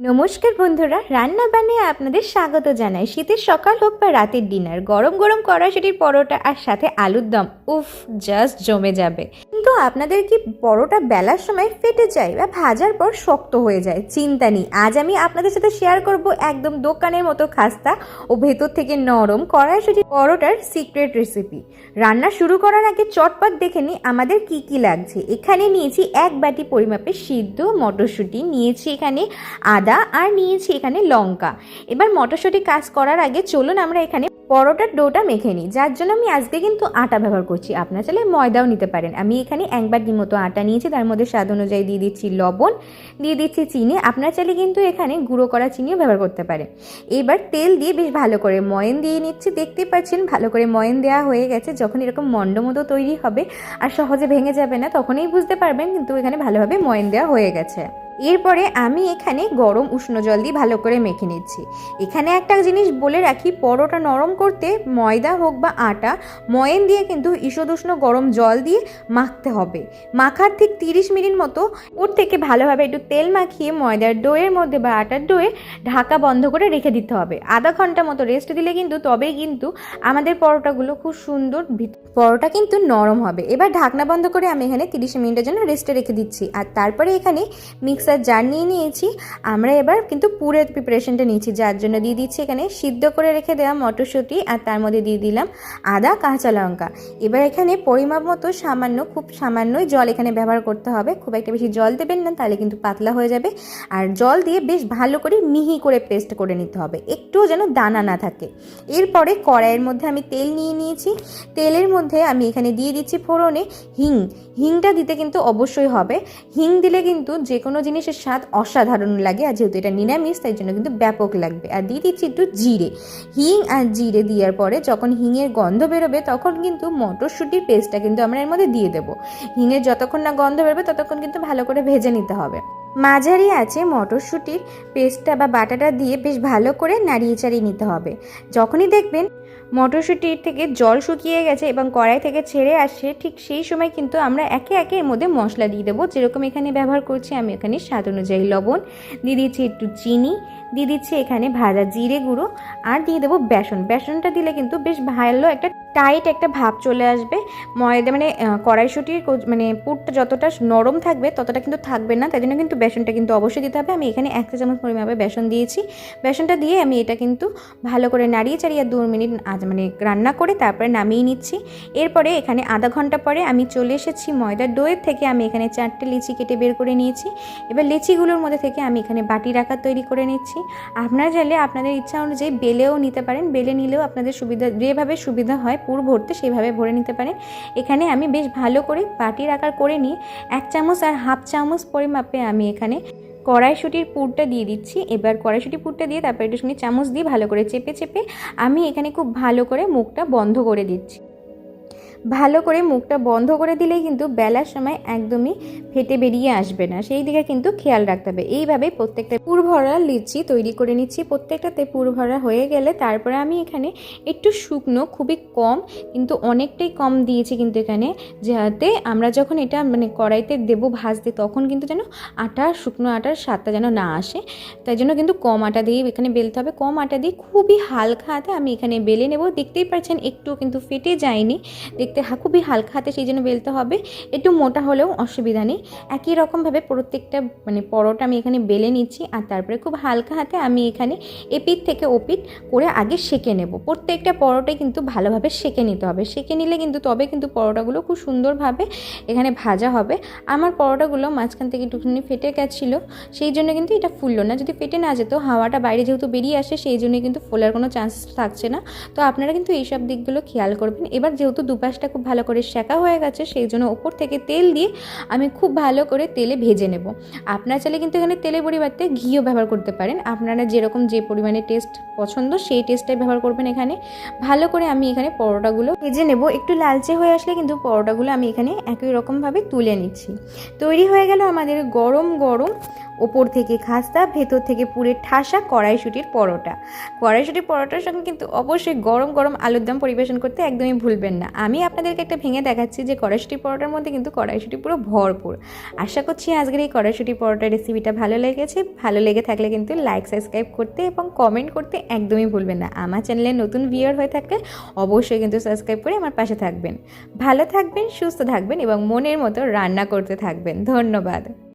নমস্কার বন্ধুরা, রান্না বানিয়ে আপনাদের স্বাগত জানাই। শীতের সকাল হোক বা রাতের ডিনার, গরম গরম কড়াইশুটির পরোটা আর সাথে আলুর দম, উফ জাস্ট জমে যাবে। কিন্তু আপনাদের কি পরোটা বেলার সময় ফেটে যায় বা ভাজার পর শক্ত হয়ে যায়? চিন্তা নেই, আজ আমি আপনাদের সাথে শেয়ার করব একদম দোকানের মতো খাস্তা ও ভেতর থেকে নরম কড়াইশুটি পরোটার সিক্রেট রেসিপি রান্না শুরু করার আগে চটপট দেখে নিই আমাদের কি কি লাগছে। এখানে নিয়েছি এক বাটি পরিমাপে সিদ্ধ মটরশুঁটি, নিয়েছি এখানে আদা আর নিয়েছি এখানে লঙ্কা। এবার মটরশুঁটি কাজ করার আগে চলুন আমরা এখানে পরোটার ডোটা মেখে নিই। যার জন্য আমি আজকে কিন্তু আটা ব্যবহার করছি। আপনার চাইলে ময়দাও নিতে পারেন। আমি এখানে এক বাটি মতো আটা নিয়েছি। তার মধ্যে স্বাদ অনুযায়ী দিয়ে দিচ্ছি লবণ, দিয়ে দিচ্ছি চিনি। আপনার চাইলে কিন্তু এখানে গুঁড়ো করা চিনিও ব্যবহার করতে পারেন। এবার তেল দিয়ে বেশ ভালো করে ময়ন দিয়ে নিচ্ছি। দেখতে পাচ্ছেন, ভালো করে ময়ন দেওয়া হয়ে গেছে। যখন এরকম মন্ড মতো তৈরি হবে আর সহজে ভেঙে যাবে না, তখনই বুঝতে পারবেন কিন্তু এখানে ভালোভাবে ময়ন দেওয়া হয়ে গেছে। এরপরে আমি এখানে গরম উষ্ণ জল দিয়ে ভালো করে মেখে নিচ্ছি। এখানে একটা জিনিস বলে রাখি, পরোটা নরম করতে ময়দা হোক বা আটা, ময়েন দিয়ে কিন্তু ঈষদুষ্ণ গরম জল দিয়ে মাখতে হবে। মাখার ঠিক তিরিশ মিনিট মতো ওর থেকে ভালোভাবে একটু তেল মাখিয়ে ময়দার ডোয়ের মধ্যে বা আটার ডোয়ে ঢাকা বন্ধ করে রেখে দিতে হবে। আধা ঘণ্টা মতো রেস্ট দিলে কিন্তু, তবেই কিন্তু আমাদের পরোটাগুলো খুব সুন্দর পরোটা কিন্তু নরম হবে। এবার ঢাকনা বন্ধ করে আমি এখানে তিরিশ মিনিটের জন্য রেস্টে রেখে দিচ্ছি। আর তারপরে এখানে মিক্সার জার নিয়ে নিয়েছি, আমরা এবার কিন্তু পুরের প্রিপারেশনটা নিয়েছি। যার জন্য দিয়ে দিচ্ছি এখানে সিদ্ধ করে রেখে দেওয়া মটরশুঁটি আর তার মধ্যে দিয়ে দিলাম আদা, কাঁচা লঙ্কা। এবার এখানে পরিমাপ মতো সামান্য, খুব সামান্যই জল এখানে ব্যবহার করতে হবে। খুব একটা বেশি জল দেবেন না, তাহলে কিন্তু পাতলা হয়ে যাবে। আর জল দিয়ে বেশ ভালো করে মিহি করে পেস্ট করে নিতে হবে। একটুও যেন দানা না থাকে। এরপরে কড়াইয়ের মধ্যে আমি তেল নিয়ে নিয়েছি। তেলের মধ্যে আমি এখানে দিয়ে দিচ্ছি ফোড়নে হিং। হিংটা দিতে কিন্তু অবশ্যই হবে। হিং দিলে কিন্তু যে কোনো জিনিসের স্বাদ অসাধারণ লাগে আর যেহেতু এটা নিরামিষ, তাই জন্য কিন্তু ব্যাপক লাগবে। আর দিয়ে দিচ্ছি একটু জিরে। হিং আর জিরে দেওয়ার পরে যখন হিঙের গন্ধ বেরোবে, তখন কিন্তু মটরশুঁটির পেস্টটা কিন্তু আমরা এর মধ্যে দিয়ে দেবো। হিঙের যতক্ষণ না গন্ধ বেরোবে, ততক্ষণ কিন্তু ভালো করে ভেজে নিতে হবে। মাঝারি আছে মটরশুঁটির পেস্টটা বা বাটাটা দিয়ে বেশ ভালো করে নাড়িয়ে চাড়িয়ে নিতে হবে। যখনই দেখবেন মটরশুঁটির থেকে জল শুকিয়ে গেছে এবং কড়াই থেকে ছেড়ে আসছে, ঠিক সেই সময় কিন্তু আমরা একে একে এর মধ্যে মশলা দিয়ে দেবো। যেরকম এখানে ব্যবহার করছি আমি এখানে স্বাদ অনুযায়ী লবণ, দিয়ে দিচ্ছি একটু চিনি, দিয়ে দিচ্ছি এখানে ভাজা জিরে গুঁড়ো, আর দিয়ে দেবো বেসন। বেসনটা দিলে কিন্তু বেশ ভালো একটা টাইট একটা ভাব চলে আসবে। ময়দা মানে কড়াইশুঁটির মানে পুরটা যতটা নরম থাকবে, ততটা কিন্তু থাকবে না। তাই জন্য কিন্তু বেসনটা কিন্তু অবশ্যই দিতে হবে। আমি এখানে এক চামচ পরিমাণে বেসন দিয়েছি। বেসনটা দিয়ে আমি এটা কিন্তু ভালো করে নাড়িয়ে চাড়িয়ে দু মিনিট আজ মানে রান্না করে তারপরে নামিয়ে নিচ্ছি। এরপরে এখানে আধা ঘণ্টা পরে আমি চলে এসেছি ময়দার ডোয়ের থেকে। আমি এখানে চারটে লিচি কেটে বের করে নিয়েছি। এবার লিচিগুলোর মধ্যে থেকে আমি এখানে বাটির আকার তৈরি করে নিচ্ছি। আপনারা চাইলে আপনাদের ইচ্ছা অনুযায়ী বেলেও নিতে পারেন। বেলে নিলেও আপনাদের সুবিধা, যেভাবে সুবিধা হয় পুর ভরতে সেভাবে ভরে নিতে পারেন এখানে আমি বেশ ভালো করে বাটির আকার করে নিয়ে এক চামচ আর হাফ চামচ পরিমাপে আমি এখানে কড়াইশুটির পুরটা দিয়ে দিচ্ছি। এবার কড়াইশুটি পুরটা দিয়ে তারপরে একটু সঙ্গে চামচ দিয়ে ভালো করে চেপে চেপে আমি এখানে খুব ভালো করে মুখটা বন্ধ করে দিচ্ছি। ভালো করে মুখটা বন্ধ করে দিলেই কিন্তু বেলার সময় একদমই ফেটে বেরিয়ে আসবে না। সেই দিকে কিন্তু খেয়াল রাখতে হবে। এইভাবে প্রত্যেকটা পুর ভরা লিচি তৈরি করে নিচ্ছি। প্রত্যেকটাতে পুর ভরা হয়ে গেলে তারপরে আমি এখানে একটু শুকনো, খুবই কম, কিন্তু অনেকটাই কম দিয়েছি কিন্তু এখানে, যাতে আমরা যখন এটা মানে কড়াইতে দেবো ভাজতে, তখন কিন্তু যেন আটা, শুকনো আটার স্বাদটা যেন না আসে। তাই জন্য কিন্তু কম আটা দিয়ে এখানে বেলতে হবে। কম আটা দিয়ে খুবই হালকা হাতে আমি এখানে বেলে নেব। দেখতেই পাচ্ছেন একটু কিন্তু ফেটে যায়নি। দেখতে খুবই হালকা হাতে সেই জন্য বেলতে হবে। একটু মোটা হলেও অসুবিধা নেই। একই রকমভাবে প্রত্যেকটা মানে পরোটা আমি এখানে বেলে নিচ্ছি আর তারপরে খুব হালকা হাতে আমি এখানে এপিট থেকে ওপিট করে আগে সেকে নেব। প্রত্যেকটা পরোটাই কিন্তু ভালোভাবে সেকে নিতে হবে। সেকে নিলে কিন্তু তবে কিন্তু পরোটাগুলো খুব সুন্দরভাবে এখানে ভাজা হবে। আমার পরোটাগুলো মাঝখান থেকে একটুখানি ফেটে গেছিল, সেই জন্য কিন্তু এটা ফুললো না। যদি ফেটে না যেত, হাওয়াটা বাইরে যেহেতু বেরিয়ে আসে, সেই জন্য কিন্তু ফোলার কোনো চান্স থাকছে না। তো আপনারা কিন্তু এইসব দিকগুলো খেয়াল করবেন। এবার যেহেতু দুপাশটা খুব ভালো করে শেখা হয়ে গেছে, সেই জন্য ওপর থেকে তেল দিয়ে আমি খুব ভালো করে তেলে ভেজে নেব। আপনারা চাইলে কিন্তু এখানে তেলের পরিবর্তে ঘিও ব্যবহার করতে পারেন। আপনারা যেরকম যে পরিমাণে টেস্ট পছন্দ, সেই টেস্টটাই ব্যবহার করবেন এখানে। ভালো করে আমি এখানে পরোটাগুলো ভেজে নেব। একটু লালচে হয়ে আসলে কিন্তু পরোটাগুলো আমি এখানে একই রকমভাবে তুলে নিচ্ছি। তৈরি হয়ে গেল আমাদের গরম গরম ওপর থেকে খাস্তা, ভেতর থেকে পুরে ঠাসা কড়াইশুটির পরোটা। কড়াইশুটির পরোটার সঙ্গে কিন্তু অবশ্যই গরম গরম আলুর দম পরিবেশন করতে একদমই ভুলবেন না। আমি আপনাদেরকে একটা ভেঙে দেখাচ্ছি যে কড়াইশুটির পরোটার মধ্যে কিন্তু কড়াইশুটি পুরো ভরপুর। আশা করছি আজকের এই কড়াইশুটি পরোটা রেসিপিটা ভালো লেগেছে। ভালো লেগে থাকলে কিন্তু লাইক, সাবস্ক্রাইব করতে এবং কমেন্ট করতে একদমই ভুলবেন না। আমার চ্যানেলে নতুন ভিউয়ার হয়ে থাকলে অবশ্যই কিন্তু সাবস্ক্রাইব করে আমার পাশে থাকবেন। ভালো থাকবেন, সুস্থ থাকবেন এবং মনের মতো রান্না করতে থাকবেন। ধন্যবাদ।